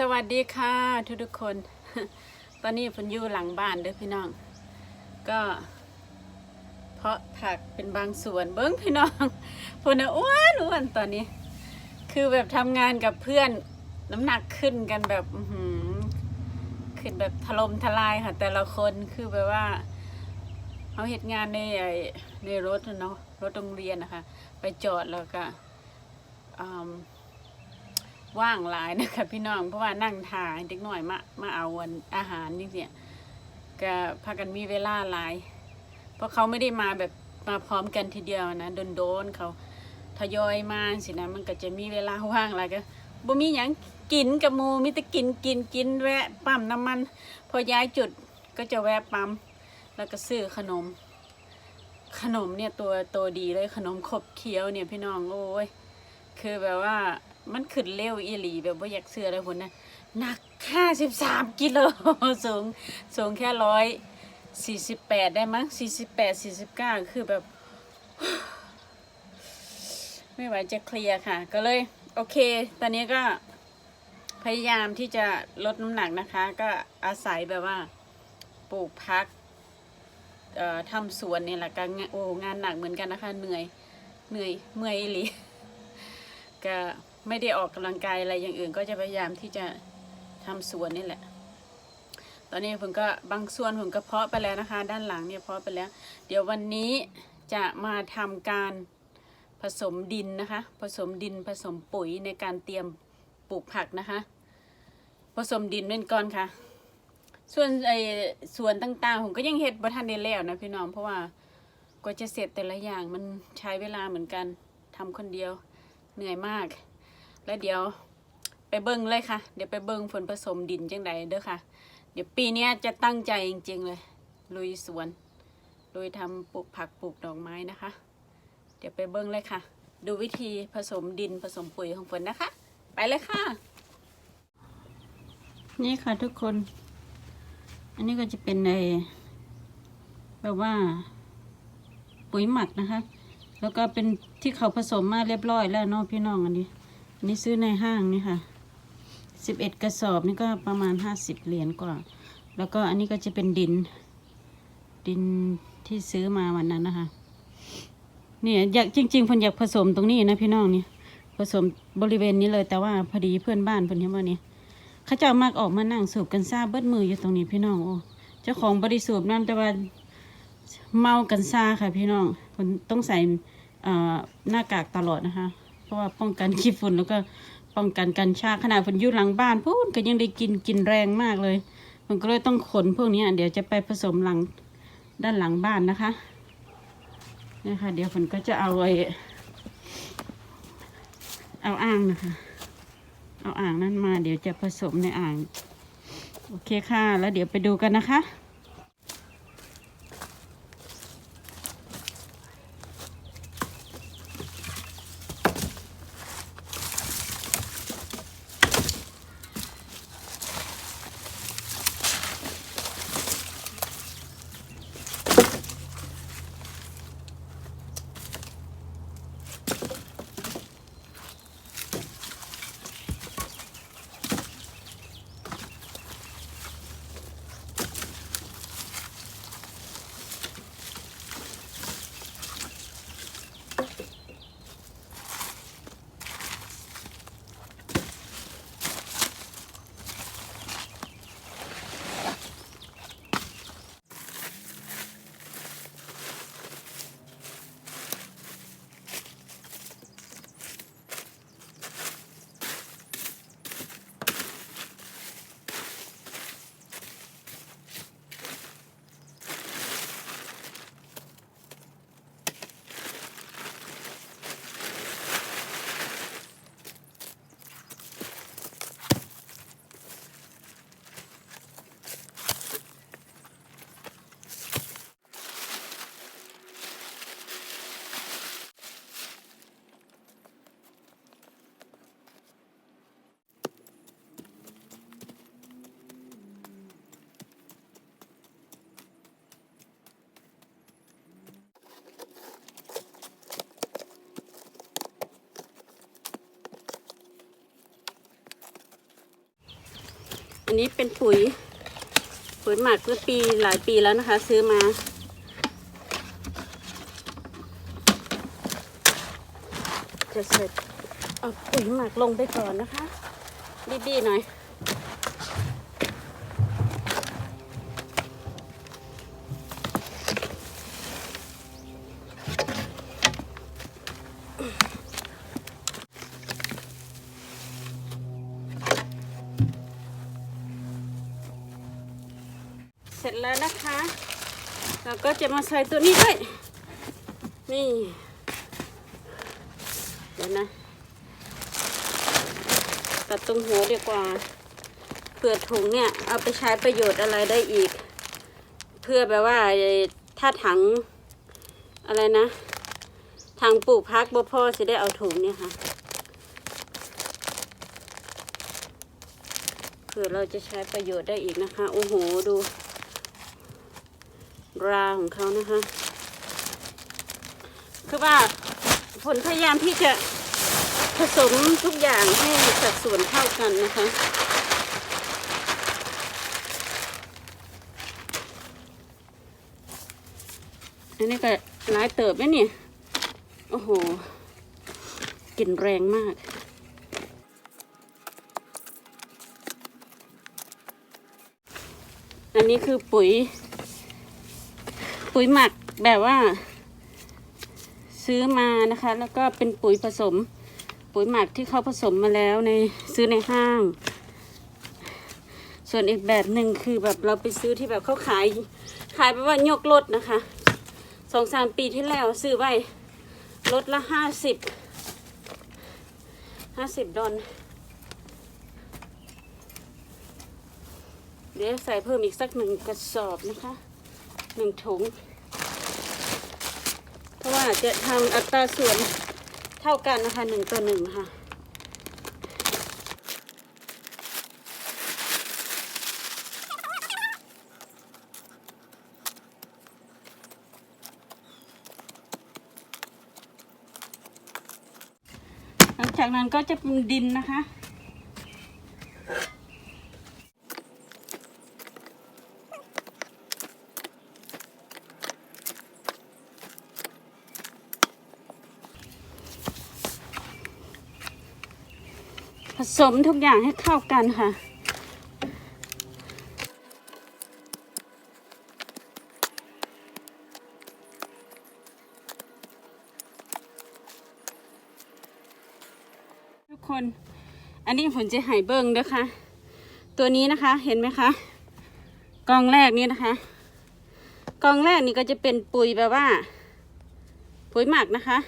สวัสดีค่ะทุกทุกๆคน ตอนนี้ฝนอยู่หลังบ้านเด้อพี่น้อง ก็เพาะผักเป็นบางส่วนเบิ้งพี่น้องฝนน่ะอ้วนอ้วนตอนนี้ คือแบบทำงานกับเพื่อนน้ำหนักขึ้นกันแบบอืขึ้นแบบถล่มทลายค่ะ แต่ละคนคือแบบว่าเขาเหตุงานในในรถเนาะรถโรงเรียนนะคะ ไปจอดแล้วก็อืม ว่างหลายนะคะพี่น้อง เพราะว่านั่งทานเด็กหน่อยมามาเอาวันอาหารนี่เนี่ยก็พากันมีเวลาหลาย เพราะเขาไม่ได้มาแบบมาพร้อมกันทีเดียวนะโดนๆเขาทยอยมาสินะมันก็จะมีเวลาว่างหลายก็บ่มีหยังกินกับมูมีแต่กินกินกินแวะปั๊มน้ำมัน พอย้ายจุดก็จะแวะปั๊มแล้วก็ซื้อขนม ขนมเนี่ยตัวตัวดีเลยขนมขบเคี้ยวเนี่ยพี่น้องโอ้ยคือแบบว่า มันขึ้นเร็วอีหลีแบบว่าอยากเสื้อเลยคนนะหนักห้าสิบสามกิโลสูงสูงแค่ร้อยสี่สิบแปดได้มั้งสี่สิบแปดสี่สิบเก้าคือแบบ ไม่ไหวจะเคลียร์ค่ะ ก็เลย โอเค ตอนนี้ก็พยายามที่จะลดน้ำหนักนะคะ ก็อาศัยแบบว่าปลูกพักทำสวนเนี่ยแหละก็งานโอ้งานหนักเหมือนกันนะคะ เหนื่อยเหนื่อยเมื่อยอีหลีก็ ไม่ได้ออกกำลังกายอะไรอย่างอื่น ก็จะพยายามที่จะทำสวนนี่แหละ ตอนนี้ผมก็บางส่วนผมก็เพาะไปแล้วนะคะ ด้านหลังเนี่ยเพาะไปแล้ว เดี๋ยววันนี้จะมาทำการผสมดินนะคะ ผสมดินผสมปุ๋ยในการเตรียมปลูกผักนะคะ ผสมดินเป็นก่อนค่ะ ส่วนไอ้ส่วนต่างๆ ผมก็ยังเฮ็ดบ่ทันได้แล้วนะพี่น้องเพราะว่ากว่าจะเสร็จแต่ละอย่างมันใช้เวลาเหมือนกันทำคนเดียวเหนื่อยมาก แล้วเดี๋ยวไปเบิ้งเลยค่ะ เดี๋ยวไปเบิ้งฝนผสมดินจังใดเด้อค่ะ เดี๋ยวปีนี้จะตั้งใจจริงๆเลย ลุยสวน ลุยทำปลูกผักปลูกดอกไม้นะคะ เดี๋ยวไปเบิ้งเลยค่ะ ดูวิธีผสมดินผสมปุ๋ยของฝนนะคะ ไปเลยค่ะ นี่ค่ะทุกคน อันนี้ก็จะเป็นในแบบว่าปุ๋ยหมักนะคะ แล้วก็เป็นที่เขาผสมมาเรียบร้อยแล้วเนาะพี่น้องอันนี้ นนี้ซื้อในห้างนี่ค่ะสิบเอ็ดกระสอบนี่ก็ประมาณห้าสิบเหรียญกว่า แล้วก็อันนี้ก็จะเป็นดิน ดินที่ซื้อมาวันนั้นนะคะเนี่ยอยากจริงๆพนอยากผสมตรงนี้นะพี่น้องนี่ผสมบริเวณนี้เลยแต่ว่าพอดีเพื่อนบ้านเพิ่นเห็นว่านี่เขาเจ้ามากออกมานั่งสูบกันซาเบิดมืออยู่ตรงนี้พี่น้องโอ้เจ้าของบริสูบนั่นแต่ว่าเมากันซาค่ะพี่น้องเพิ่นต้องใส่อ่อหน้ากากตลอดนะคะ เพราะว่าป้องกันขี้ฝุ่นแล้วก็ป้องกันกัญชาขนาดเพิ่นอยู่หลังบ้านพูนก็ยังได้กินกินแรงมากเลย มันก็เลยต้องขนพวกนี้เดี๋ยวจะไปผสมหลังด้านหลังบ้านนะคะนี่ค่ะเดี๋ยวฝนก็จะเอาไอ้เอาอ่างนะคะ เอาอ่างนั้นมา เดี๋ยวจะผสมในอ่าง โอเคค่ะ แล้วเดี๋ยวไปดูกันนะคะ นนี้เป็นปุ๋ย ปุ๋ยหมักเมื่อปีหลายปีแล้วนะคะ ซื้อมา จะเสร็จเอาปุ๋ยหมักลงไปก่อนนะคะ บีบๆหน่อย สร็จแล้วนะคะ เราก็จะมาใส่ตัวนี้ด้วย นี่ เดี๋ยวนะ ตัดตรงหัวดีกว่า เผื่อถุงเนี่ย เอาไปใช้ประโยชน์อะไรได้อีก เพื่อแบบว่าถ้าถังอะไรนะถังปลูกพักบ่พ่อจะได้เอาถุงเนี่ยค่ะเผื่อเราจะใช้ประโยชน์ได้อีกนะคะ โอ้โห ดู ราของเขานะคะ คือว่าผลพยายามที่จะผสมทุกอย่างให้สัดส่วนเท่ากันนะคะอันนี้ก็หลายเติบไหมเนี่ยโอ้โหกลิ่นแรงมากอันนี้คือปุ๋ย ปุ๋ยหมักแบบว่า ซื้อมานะคะ แล้วก็เป็นปุ๋ยผสม ปุ๋ยหมักที่เขาผสมมาแล้วในซื้อในห้าง ส่วนอีกแบบหนึ่งคือแบบเราไปซื้อที่แบบเขาขาย ขายแบบว่ายกรถนะคะสองสามปีที่แล้วซื้อไว้รถละห้าสิบห้าสิบดอลเดี๋ยวใส่เพิ่มอีกสักหนึ่งกระสอบนะคะหนึ่งถุง ราะว่าจะทำอัตราส่วนเท่ากันนะคะหนึ่งต่อหนึ่งค่ะหลังจากนั้นก็จะเป็นดินนะคะ สมทุกอย่างให้เข้ากันค่ะ ทุกคน อันนี้ผมจะให้เบิ้งนะคะตัวนี้นะคะเห็นไหมคะกองแรกนี้นะคะกองแรกนี่ก็จะเป็นปุ๋ยแบบว่า ปุ๋ยหมักนะคะ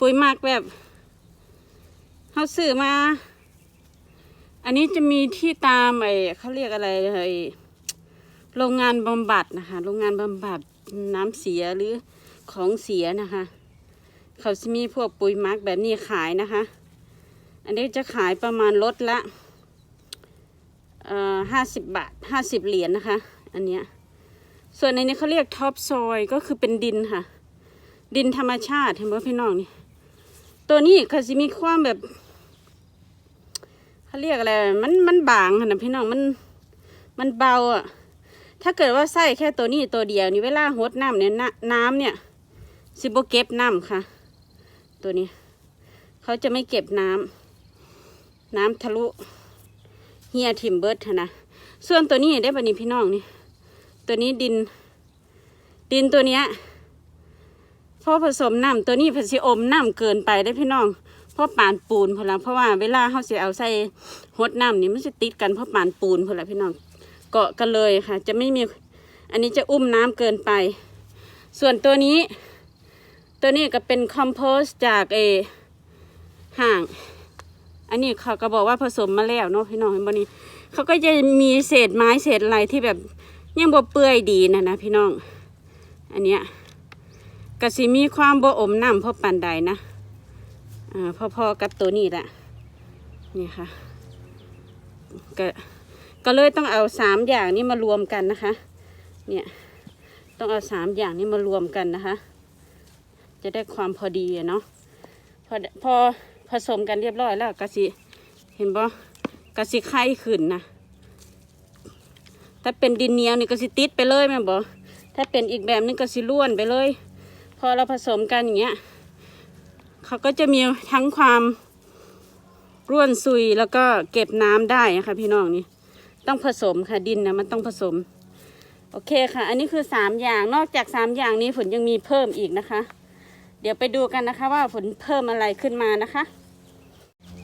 ปุ๋ยหมักแบบ เขาซื้อมา อันนี้จะมีที่ตามไอ้เขาเรียกอะไรไอ้โรงงานบำบัดนะคะ โรงงานบำบัดน้ำเสียหรือของเสียนะคะ เขาจะมีพวกปุ๋ยมักแบบนี้ขายนะคะ อันนี้จะขายประมาณลดละห้าสิบบาทห้าสิบเหรียญนะคะ อันเนี้ย ส่วนในนี้เขาเรียกท็อปซอยก็คือเป็นดินค่ะ ดินธรรมชาติเห็นไหมพี่น้องนี่ ตัวนี้เขาจะมีความแบบ เขาเรียกอะไร มันมันบางค่ะนะพี่น้องมันมันเบาอะ ถ้าเกิดว่าใส่แค่ตัวนี้ตัวเดียวนี่เวลาหดน้ำเนี่ยน้ำเนี่ยซิโบเก็บน้ำค่ะ ตัวนี้ เขาจะไม่เก็บน้ำน้ำทะลุเฮียทิมเบิร์ดนะส่วนตัวนี้ได้บันนี้พี่น้องนี่ ตัวนี้ดิน ดินตัวเนี้ยพอผสมน้ำตัวนี้ผสมน้ำเกินไปได้พี่น้อง เพราะปานปูนพอละเพราะว่าเวลาเขาจะเอาใส่หดน้ำนี่มันจะติดกันเพราะปานปูนพอละพี่น้องเกาะกันเลยค่ะ จะไม่มีอันนี้จะอุ้มน้ำเกินไป ส่วนตัวนี้ ตัวนี้ก็เป็นคอมโพสจากเอห่าง อันนี้เขาก็บอกว่าผสมมาแล้วเนาะพี่น้องเห็นบ่นี้เขาก็จะมีเศษไม้เศษอะไรที่แบบยังบ่เปื่อยดีนะนะพี่น้อง อันเนี้ยก็สิมีความบ่อมน้ำเพราะปานใดนะ พอๆกับตัวนี้แหละนี่ค่ะก็ก็เลยต้องเอาสามอย่างนี้มารวมกันนะคะ เนี่ยต้องเอาสามอย่างนี้มารวมกันนะคะ จะได้ความพอดีเนาะพอพอผสมกันเรียบร้อยแล้วก็สิเห็นบ่ก็สิไข่ขึ้นนะถ้าเป็นดินเหนียวนี่ก็สิติดไปเลยแม่บอกถ้าเป็นอีกแบบนึงก็สิล้วนไปเลย พอเราผสมกันอย่างเงี้ย เขาก็จะมีทั้งความร่วนซุยแล้วก็เก็บน้ำได้นะคะพี่น้องนี่ต้องผสมค่ะดินนะมันต้องผสม โอเคค่ะ อันนี้คือสามอย่างนอกจากสามอย่างนี้ฝนยังมีเพิ่มอีกนะคะ เดี๋ยวไปดูกันนะคะ ว่าฝนเพิ่มอะไรขึ้นมานะคะ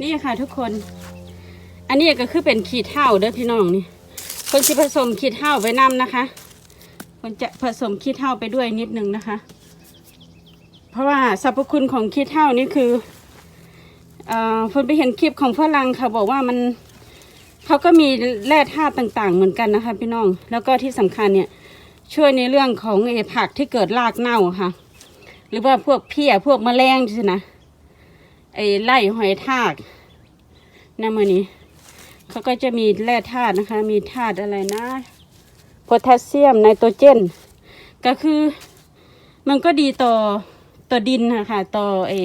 นี่ค่ะทุกคน อันนี้ก็คือเป็นขีดเท่าเด้อพี่น้องนี่คนจะผสมขีดเท่าไปนํนะคะคนจะผสมขีดเท่าไปด้วยนิดนึงนะคะ เพราะว่าสรรพคุณของขีดเท่านี่คือเอ่อฝนไปเห็นคลิปของฝรั่งค่ะบอกว่ามันเขาก็มีแร่ธาตุต่างๆเหมือนกันนะคะพี่น้อง แล้วก็ที่สำคัญเนี่ยช่วยในเรื่องของไอ้ผักที่เกิดรากเน่าค่ะ หรือว่าพวกเพี้ยพวกแมลงสินะไอ้ไล่หอยทากนั่นมือนี้เขาก็จะมีแร่ธาตุนะคะ มีธาตุอะไรนะโพแทสเซียมไนโตรเจน ก็คือมันก็ดีต่อ ต่อดินนะคะต่อไอ้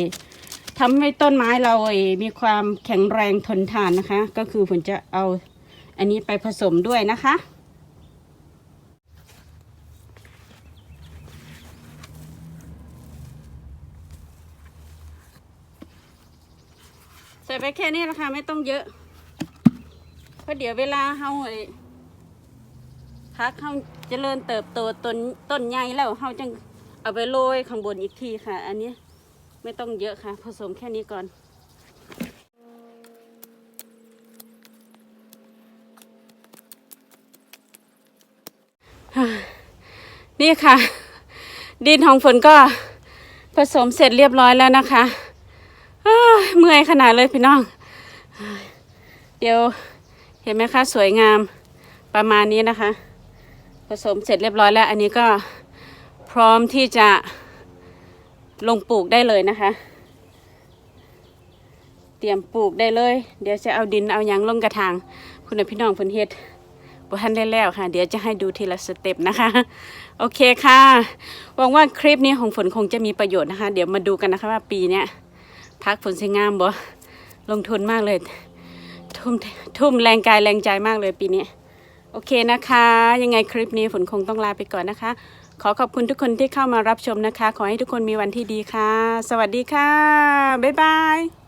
ทำให้ต้นไม้เราเอมีความแข็งแรงทนทานนะคะ ก็คือผมจะเอาอันนี้ไปผสมด้วยนะคะใส่ไปแค่นี้นะคะไม่ต้องเยอะ เพราะเดี๋ยวเวลาเฮาเอ่อพักเฮาเจริญเติบโตต้นต้นใหญ่แล้วเฮาจึง เอาไปโรยข้างบนอีกทีค่ะ อันนี้ไม่ต้องเยอะค่ะ ผสมแค่นี้ก่อนนี่ค่ะ ดินของฝนก็ผสมเสร็จเรียบร้อยแล้วนะคะเมื่อยขนาดเลยพี่น้อง เดี๋ยวเห็นไหมคะสวยงามประมาณนี้นะคะ ผสมเสร็จเรียบร้อยแล้ว อันนี้ก็ พร้อมที่จะลงปลูกได้เลยนะคะ เตรียมปลูกได้เลย เดี๋ยวจะเอาดินเอายังลงกระถางคุณพี่น้องเพิ่นเฮ็ดบ่ทันได้แล้วค่ะ เดี๋ยวจะให้ดูทีละสเต็ปนะคะ โอเคค่ะ หวังว่าคลิปนี้ของฝนคงจะมีประโยชน์นะคะ เดี๋ยวมาดูกันนะคะว่าปีเนี้ยพักฝนสิงามบ่ลงทุนมากเลย ทุ่มทุ่มแรงกายแรงใจมากเลยปีนี้ โอเคนะคะ ยังไงคลิปนี้ฝนคงต้องลาไปก่อนนะคะ ขอขอบคุณทุกคนที่เข้ามารับชมนะคะ ขอให้ทุกคนมีวันที่ดีค่ะ สวัสดีค่ะ บ๊ายบาย